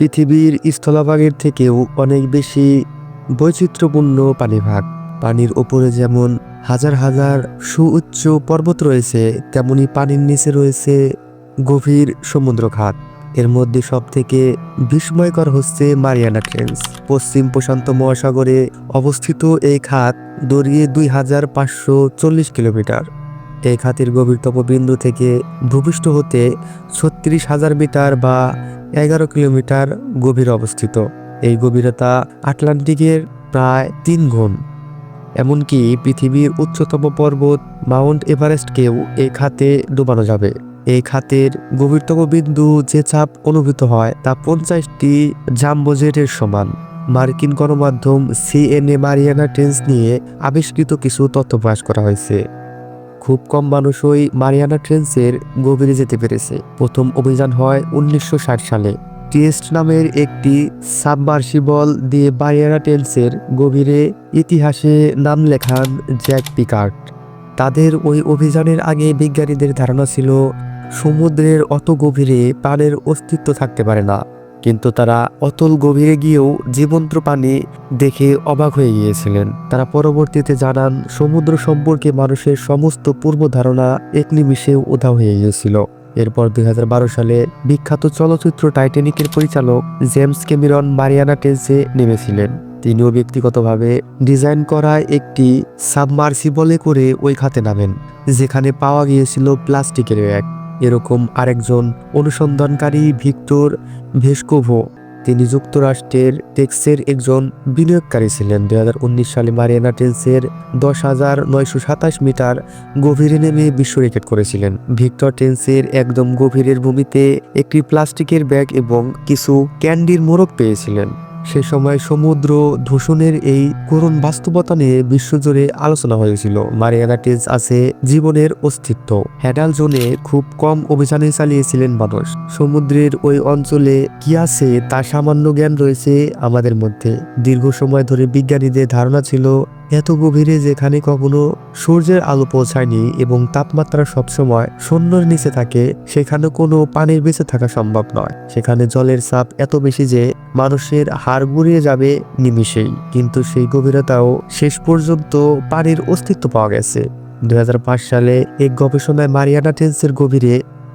পৃথিবীর স্থলভাগের থেকেও অনেক বেশি বৈচিত্র্যপূর্ণ পানিভাগ। পানির ওপরে যেমন হাজার হাজার সুউচ্চ পর্বত রয়েছে, তেমনি পানির নিচে রয়েছে গভীর সমুদ্রখাত এর মধ্যে সবথেকে বিস্ময়কর হচ্ছে মারিয়ানা ট্রেন্স। পশ্চিম প্রশান্ত মহাসাগরে অবস্থিত এই খাত দড়িয়ে দুই হাজার পাঁচশো চল্লিশ কিলোমিটার। এই খাতের গভীরতম বিন্দু থেকে ভূপৃষ্ঠ হতে ছত্রিশ হাজার মিটার বা এগারো কিলোমিটার গভীর অবস্থিত। এই গভীরতা আটলান্টিকের প্রায় তিন গুণ। এমনকি পৃথিবীর উচ্চতম পর্বত মাউন্ট এভারেস্টকেও এই খাতে ডুবানো যাবে। এই খাতের গভীরতম বিন্দু যে চাপ অনুভূত হয় তা পঞ্চাশটি জাম্বোজেটের সমান। মার্কিন গণমাধ্যম সিএনএ মারিয়ানা টেন্স নিয়ে আবিষ্কৃত কিছু তথ্য প্রকাশ করা হয়েছে। খুব কম মানুষই মারিয়ানা ট্রেন্সের গভীরে যেতে পেরেছে। প্রথম অভিযান হয় উনিশশো ষাট সালে। টেস্ট নামের একটি সাবমার্সিবল দিয়ে মারিয়ানা ট্রেন্সের গভীরে ইতিহাসে নাম লেখান জ্যাক পিকার্ট তাদের ওই অভিযানের আগে বিজ্ঞানীদের ধারণা ছিল, সমুদ্রের অত গভীরে প্রাণের অস্তিত্ব থাকতে পারে না। কিন্তু তারা অতল গভীরে গিয়েও জীবন্ত পানি দেখে অবাক হয়ে গিয়েছিলেন। তারা পরবর্তীতে জানান, সমুদ্র সম্পর্কে মানুষের সমস্ত পূর্ব ধারণা এক নিমিষে উধাও হয়ে গিয়েছিল। এরপর দু হাজার বারো সালে বিখ্যাত চলচ্চিত্র টাইটানিকের পরিচালক জেমস ক্যামেরন মারিয়ানা টেন্সে নেমেছিলেন। তিনিও ব্যক্তিগতভাবে ডিজাইন করা একটি সাবমার্সিবলে করে ওই খাতে নামেন, যেখানে পাওয়া গিয়েছিল প্লাস্টিকের ব্যাগ এরকম আরেকজন অনুসন্ধানকারী ভিক্টর ভেস্কোভো তিনি যুক্তরাষ্ট্রের টেক্সের একজন বিনিয়োগকারী ছিলেন। দুই হাজার উনিশ সালে মারিয়ানা টেন্সের দশ হাজার নয়শো সাতাশ মিটার গভীরে নেমে বিশ্ব রেকর্ড করেছিলেন। ভিক্টর টেন্সের একদম গভীরের ভূমিতে একটি প্লাস্টিকের ব্যাগ এবং কিছু ক্যান্ডির মোড়ক পেয়েছিলেন। সে সময় সমুদ্র দূষণের এই করুণ বাস্তবতা নিয়ে বিশ্বজুড়ে আলোচনা হয়েছিল। মারিয়ানা টেন্স আছে জীবনের অস্তিত্ব। হ্যাডাল জোনে খুব কম অভিযানে চালিয়েছিলেন মানুষ সমুদ্রের ওই অঞ্চলে কি আছে তা সামান্য জ্ঞান রয়েছে আমাদের মধ্যে। দীর্ঘ সময় ধরে বিজ্ঞানীদের ধারণা ছিল, এত গভীরে যেখানে কখনো সূর্যের আলো পৌঁছায়নি এবং তাপমাত্রা সবসময় শূন্যের নিচে থাকে, সেখানে কোনো পানির বেঁচে থাকা সম্ভব নয়। সেখানে জলের চাপ এত বেশি যে মানুষের হাড় গুড়িয়ে যাবে নিমিষেই, কিন্তু সেই গভীরতাও শেষ পর্যন্ত পানির অস্তিত্ব পাওয়া গেছে। দুই হাজার পাঁচ সালে এক গবেষণায় মারিয়ানা টেন্সের গভীরে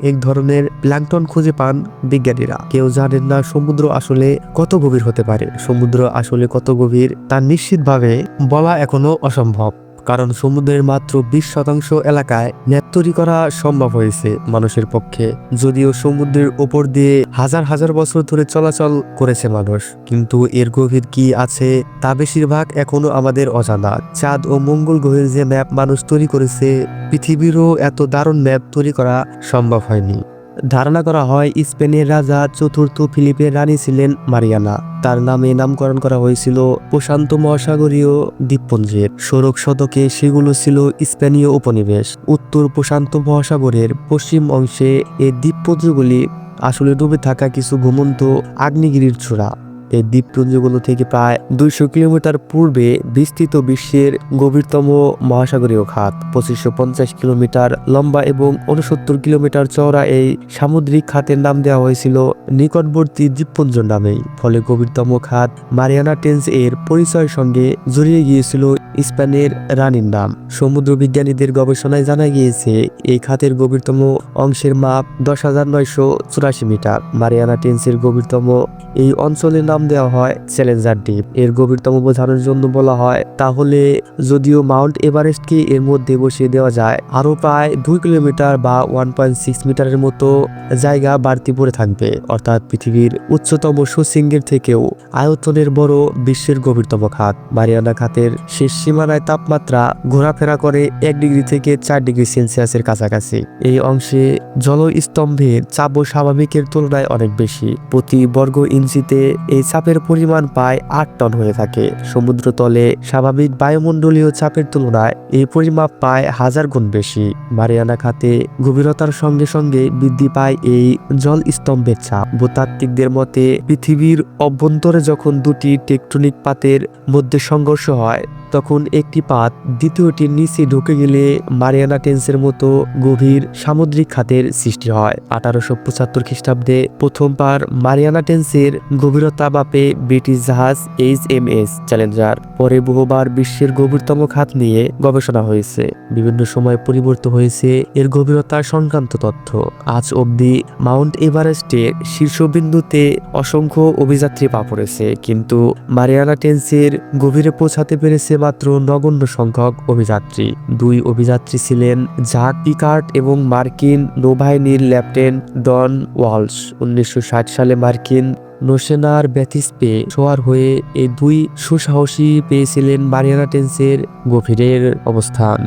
এক ধরনের প্ল্যাঙ্কটন খুঁজে পান বিজ্ঞানীরা। কেউ জানেন না সমুদ্র আসলে কত গভীর হতে পারে। সমুদ্র আসলে কত গভীর তা নিশ্চিতভাবে বলা এখনও অসম্ভব। কারণ সমুদ্রের মাত্র বিশ শতাংশ এলাকায় ন্যাপ তৈরি করা সম্ভব হয়েছে মানুষের পক্ষে। যদিও সমুদ্রের ওপর দিয়ে হাজার হাজার বছর ধরে চলাচল করেছে মানুষ। কিন্তু এর গভীর কি আছে তা বেশিরভাগ এখনও আমাদের অজানা। চাঁদ ও মঙ্গল গ্রহের যে ম্যাপ মানুষ তৈরি করেছে, পৃথিবীরও এত দারুণ ম্যাপ তৈরি করা সম্ভব হয়নি। ধারণা করা হয় স্পেনের রাজা চতুর্থ ফিলিপের রানী ছিলেন মারিয়ানা। তার নামে নামকরণ করা হয়েছিল প্রশান্ত মহাসাগরীয় দ্বীপপুঞ্জের। ষোড়শ শতকে সেগুলো ছিল স্পেনীয় উপনিবেশ। উত্তর প্রশান্ত মহাসাগরের পশ্চিম অংশে এই দ্বীপপুঞ্জগুলি আসলে ডুবে থাকা কিছু ঘুমন্ত আগ্নেয়গিরির চূড়া। এই দ্বীপপুঞ্জগুলো থেকে প্রায় দুইশো কিলোমিটার পূর্বে বিস্তৃত বিশ্বের গভীরতম মহাসাগরীয় খাত। পঁচিশশো পঞ্চাশ কিলোমিটার লম্বা এবং উনসত্তর কিলোমিটার চওড়া এই সামুদ্রিক খাতের নাম দেওয়া হয়েছিল নিকটবর্তী দ্বীপপুঞ্জ নামেই। ফলে গভীরতম খাত মারিয়ানা টেন্স এর পরিচয়ের সঙ্গে জড়িয়ে গিয়েছিল স্পেনের রানীর নাম। সমুদ্র বিজ্ঞানীদের গবেষণায় জানা গিয়েছে, এই খাতের গভীরতম অংশের মাপ দশ হাজার নয়শো চুরাশি মিটার। মারিয়ানা টেন্সের গভীরতম এই অঞ্চলের নাম দেওয়া হয়, চ্যালেঞ্জার দ্বীপ। এর গভীরতম বোঝানোর জন্য বলা হয়, তাহলে যদিও মাউন্ট এভারেস্টকে এর মধ্যে বসিয়ে দেওয়া যায়, আরও প্রায় দুই কিলোমিটার বা ওয়ান পয়েন্ট সিক্স মিটারের মতো জায়গা বাড়তি পড়ে থাকবে। অর্থাৎ পৃথিবীর উচ্চতম সুশৃঙ্গের থেকেও আয়তনের বড় বিশ্বের গভীরতম খাত। মারিয়ানা খাতের শেষ সীমানায় তাপমাত্রা ঘোরাফেরা করে এক ডিগ্রি থেকে চার ডিগ্রি সেলসিয়াসের কাছাকাছি। এই অংশে জলস্তম্ভের চাপও স্বাভাবিকের তুলনায় অনেক বেশি। প্রতি বর্গ ইঞ্চিতে এই চাপের পরিমাণ প্রায় আট টন হয়ে থাকে। সমুদ্রতলে স্বাভাবিক বায়ুমণ্ডলীয় চাপের তুলনায় এই পরিমাপ প্রায় হাজার গুণ বেশি। মারিয়ানা খাতে গভীরতার সঙ্গে সঙ্গে বৃদ্ধি পায় এই জল স্তম্ভের চাপ। ভূতাত্ত্বিকদের মতে, পৃথিবীর অভ্যন্তরে যখন দুটি টেকটনিক পাতের মধ্যে সংঘর্ষ হয় তখন একটি পাত দ্বিতীয়টির নিচে ঢুকে গেলে মারিয়ানা টেন্সের মতো গভীর সামুদ্রিক খাতের সৃষ্টি হয়। আঠারোশো পঁচাত্তর খ্রিস্টাব্দে প্রথমবার মারিয়ানা টেন্সের গভীরতা বাপে ব্রিটিশ জাহাজ এইচ এম এস চ্যালেঞ্জার, পরে বহুবার বিশ্বের গভীরতম খাত নিয়ে গবেষণা হয়েছে। বিভিন্ন সময় পরিবর্তিত হয়েছে এর গভীরতা সংক্রান্ত তথ্য। আজ অবধি মাউন্ট এভারেস্টের শীর্ষবিন্দুতে অসংখ্য অভিযাত্রী পা পড়েছে, কিন্তু মারিয়ানা টেন্সের গভীরে পৌঁছাতে পেরেছে মাত্র নগণ্য সংখ্যক অভিযাত্রী। দুই অভিযাত্রী ছিলেন জাক পিকার্ট এবং মার্কিন নৌবাহিনীর ল্যাপটেন ডন ওয়ালস উনিশশো ষাট সালে মার্কিন নোসেনার ব্যথিস পেয়ে সোয়ার হয়ে এই দুই সুসাহসী পেয়েছিলেন মারিয়ানা টেন্সের গভীরের অবস্থান।